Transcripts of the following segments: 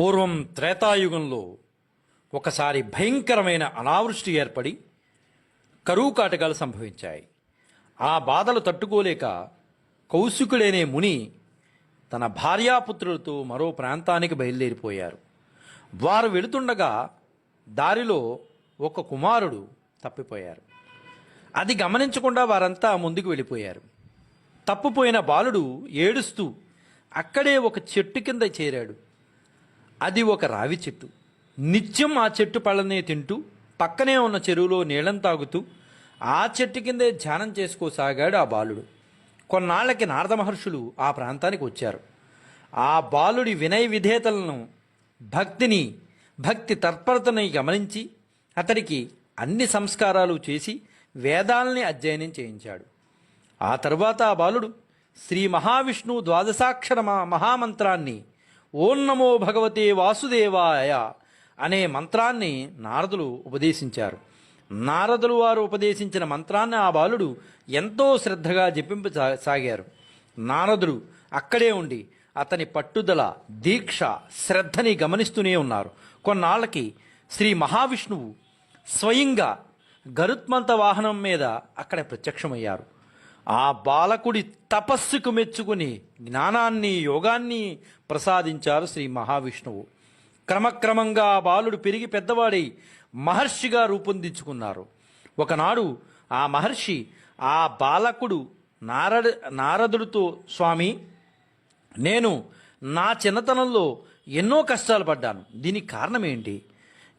పూర్వం త్రేతాయుగంలో ఒకసారి భయంకరమైన అనావృష్టి ఏర్పడి కరువు కాటకాలు సంభవించాయి. ఆ బాధలు తట్టుకోలేక కౌశికుడనే ముని తన భార్యాపుత్రులతో మరో ప్రాంతానికి బయలుదేరిపోయారు. వారు వెళుతుండగా దారిలో ఒక కుమారుడు తప్పిపోయారు. అది గమనించకుండా వారంతా ముందుకు వెళ్ళిపోయారు. తప్పిపోయిన బాలుడు ఏడుస్తూ అక్కడే ఒక చెట్టు కింద చేరాడు. అది ఒక రావి చెట్టు. నిత్యం ఆ చెట్టు పళ్ళనే తింటూ పక్కనే ఉన్న చెరువులో నీళ్ళం తాగుతూ ఆ చెట్టు కిందే ధ్యానం చేసుకోసాగాడు ఆ బాలుడు. కొన్నాళ్ళకి నారద మహర్షులు ఆ ప్రాంతానికి వచ్చారు. ఆ బాలుడి వినయ విధేతలను భక్తిని భక్తి తత్పరతని గమనించి అతడికి అన్ని సంస్కారాలు చేసి వేదాలని అధ్యయనం చేయించాడు. ఆ తరువాత ఆ బాలుడు శ్రీ మహావిష్ణువు ద్వాదశాక్షర మహామంత్రాన్ని ఓం నమో భగవతే వాసుదేవాయ అనే మంత్రాన్ని నారదులు ఉపదేశించారు. నారదులు వారు ఉపదేశించిన మంత్రాన్ని ఆ బాలుడు ఎంతో శ్రద్ధగా జపింప సాగారు నారదుడు అక్కడే ఉండి అతని పట్టుదల దీక్ష శ్రద్ధని గమనిస్తూనే ఉన్నారు. కొన్నాళ్ళకి శ్రీ మహావిష్ణువు స్వయంగా గరుత్మంత వాహనం మీద అక్కడ ప్రత్యక్షమయ్యారు. ఆ బాలకుడి తపస్సుకు మెచ్చుకుని జ్ఞానాన్ని యోగాన్ని ప్రసాదించారు శ్రీ మహావిష్ణువు. క్రమక్రమంగా ఆ బాలుడు పెరిగి పెద్దవాడై మహర్షిగా రూపొందించుకున్నారు. ఒకనాడు ఆ మహర్షి ఆ బాలకుడు నారద నారదుడితో స్వామి నేను నా చిన్నతనంలో ఎన్నో కష్టాలు పడ్డాను. దీనికి కారణం ఏంటి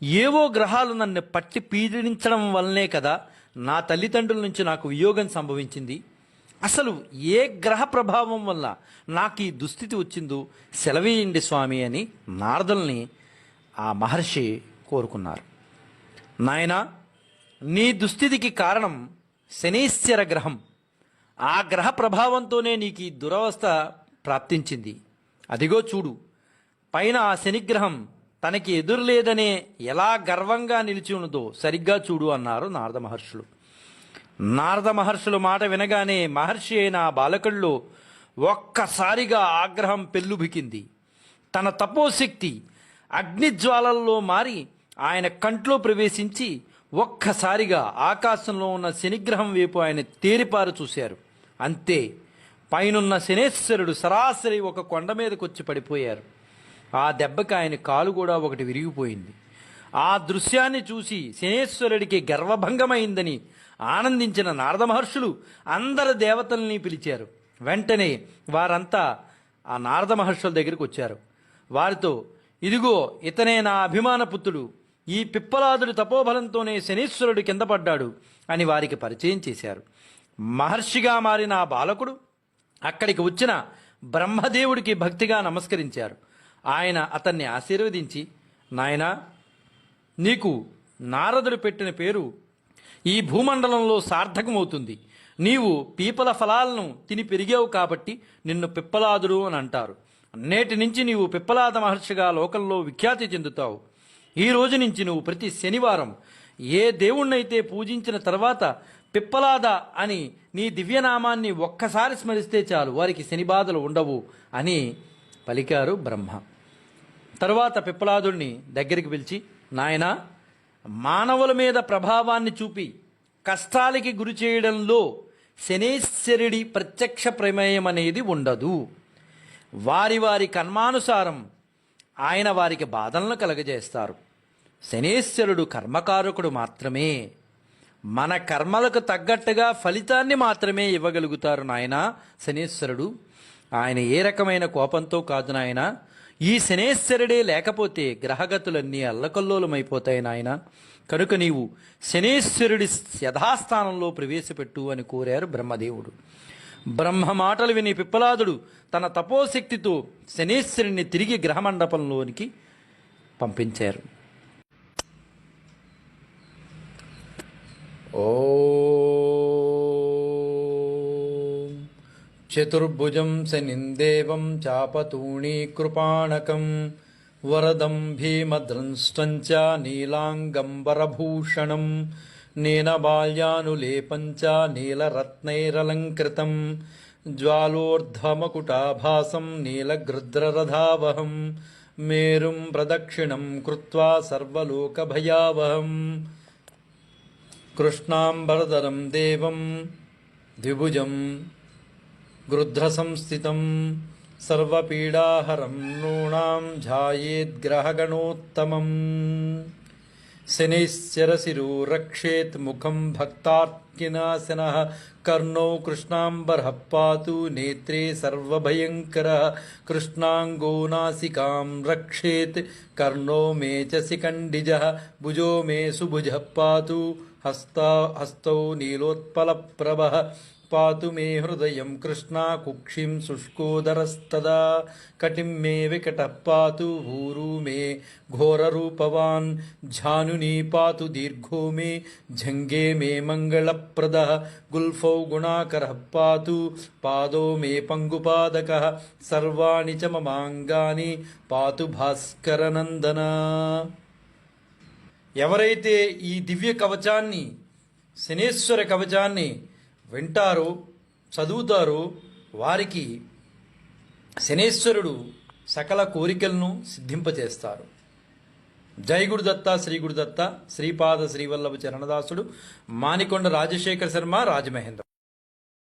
ఏవో గ్రహాలు నన్ను పట్టి పీడించడం వల్లనే కదా నా తల్లిదండ్రుల నుంచి నాకు వియోగం సంభవించింది. అసలు ఏ గ్రహ ప్రభావం వల్ల నాకు ఈ దుస్థితి వచ్చిందో సెలవేయండి స్వామి అని నారదుల్ని ఆ మహర్షి కోరుకున్నారు. నాయనా నీ దుస్థితికి కారణం శనీశ్వర గ్రహం. ఆ గ్రహ ప్రభావంతోనే నీకు ఈ దురవస్థ ప్రాప్తించింది. అదిగో చూడు పైన ఆ శనిగ్రహం తనకి ఎదురులేదనే ఎలా గర్వంగా నిలిచి ఉన్నదో సరిగ్గా చూడు అన్నారు నారద మహర్షులు. నారద మహర్షుల మాట వినగానే మహర్షి అయిన ఆ బాలకుల్లో ఒక్కసారిగా ఆగ్రహం పెల్లుబికింది. తన తపోశక్తి అగ్నిజ్వాలల్లో మారి ఆయన కంట్లో ప్రవేశించి ఒక్కసారిగా ఆకాశంలో ఉన్న శనిగ్రహం వైపు ఆయన తేరిపారు చూశారు. అంతే పైనున్న శనేశ్వరుడు సరాసరి ఒక కొండ మీదకు వచ్చి పడిపోయారు. ఆ దెబ్బకి ఆయన కాలు కూడా ఒకటి విరిగిపోయింది. ఆ దృశ్యాన్ని చూసి శనేశ్వరుడికి గర్వభంగమైందని ఆనందించిన నారద మహర్షులు అందరు దేవతల్ని పిలిచారు. వెంటనే వారంతా ఆ నారద మహర్షుల దగ్గరికి వచ్చారు. వారితో ఇదిగో ఇతనే నా అభిమాన పుత్రుడు. ఈ పిప్పలాదుడి తపోబలంతోనే శనీశ్వరుడు కింద పడ్డాడు అని వారికి పరిచయం చేశారు. మహర్షిగా మారిన ఆ బాలకుడు అక్కడికి వచ్చిన బ్రహ్మదేవుడికి భక్తిగా నమస్కరించారు. ఆయన అతన్ని ఆశీర్వదించి నాయనా నీకు నారదుడు పెట్టిన పేరు ఈ భూమండలంలో సార్థకమవుతుంది. నీవు పీపల ఫలాలను తిని పెరిగావు కాబట్టి నిన్ను పిప్పలాదుడు అని అంటారు. నేటి నుంచి నీవు పిప్పలాద మహర్షిగా లోకంలో విఖ్యాతి చెందుతావు. ఈ రోజు నుంచి నువ్వు ప్రతి శనివారం ఏ దేవుణ్ణైతే పూజించిన తర్వాత పిప్పలాద అని నీ దివ్యనామాన్ని ఒక్కసారి స్మరిస్తే చాలు వారికి శని బాధలు ఉండవు అని పలికారు బ్రహ్మ. తర్వాత పిప్పలాదుడిని దగ్గరికి పిలిచి నాయనా మానవుల మీద ప్రభావాన్ని చూపి కష్టాలకి గురి చేయడంలో శనేశ్వరుడి ప్రత్యక్ష ప్రమేయం అనేది ఉండదు. వారి వారి కర్మానుసారం ఆయన వారికి బాధలను కలగజేస్తారు. శనేశ్వరుడు కర్మకారకుడు మాత్రమే. మన కర్మలకు తగ్గట్టుగా ఫలితాన్ని మాత్రమే ఇవ్వగలుగుతారు నాయన శనేశ్వరుడు. ఆయన ఏ రకమైన కోపంతో కాదు నాయన ఈ శనేశ్వరుడే లేకపోతే గ్రహగతులన్నీ అల్లకల్లోలమైపోతాయి నాయన. కనుక నీవు శనేశ్వరుడి యథాస్థానంలో ప్రవేశపెట్టు అని కోరారు బ్రహ్మదేవుడు. బ్రహ్మ మాటలు విని పిప్పలాదుడు తన తపోశక్తితో శనేశ్వరుణ్ణి తిరిగి గ్రహమండపంలోనికి పంపించారు. ఓ చతుర్భుజం శనిందేవం చాపతూణీకృపాణకం వరదం భీమద్రంష్టం చ నీలాంగంబరభూషణం నీనబాల్యానులేపం చ నీలరత్నైరలంకృతం జ్వాలోర్ధ్వమకుటాభాసం నీలగృద్రరథావహం మేరుం ప్రదక్షిణం కృత్వా సర్వలోకభయావహం కృష్ణాంబరధరం దేవం ద్విభుజం गृद्धसंस्थितं सर्वपीडाहरं नूणां ध्यायेद्ग्रहगणोत्तमम् शनैश्चरशिरो रक्षेत् मुखं भक्तार्किनाशनः, कर्णौ कृष्णाम्बरः पातु नेत्रे सर्वयंकर कृष्णाङ्गो नासिकां रक्षेत्, कर्णो मे च शिखण्डिजः भुजो मे सुभुज पातु, हस्ता हस्तौ नीलोत्पलप्रभः। పాతు మే హృదయం కృష్ణా కుక్షిం శుష్కోదరస్తదా. కటిం మే వికట పాతు ఊరు మే ఘోరరూపవాన్. ఝానుని పాతు దీర్ఘో మే జంగే మే మంగళప్రద. గుల్ఫౌ గుణాకర పాతు పాదో మే పంగుపాదక. సర్వాణి చ మమాంగాని పాతు భాస్కరనందన. ఎవరైతే ఈ దివ్య కవచాన్ని శనేశ్వర కవచాన్ని వింటారో చదువుతారో. వారికి శనేశ్వరుడు సకల కోరికలను సిద్ధింపచేస్తారు. జై గురుదత్త శ్రీ గురుదత్త శ్రీపాద శ్రీవల్లభ చరణదాసుడు మానికొండ రాజశేఖర శర్మ రాజమహేంద్ర.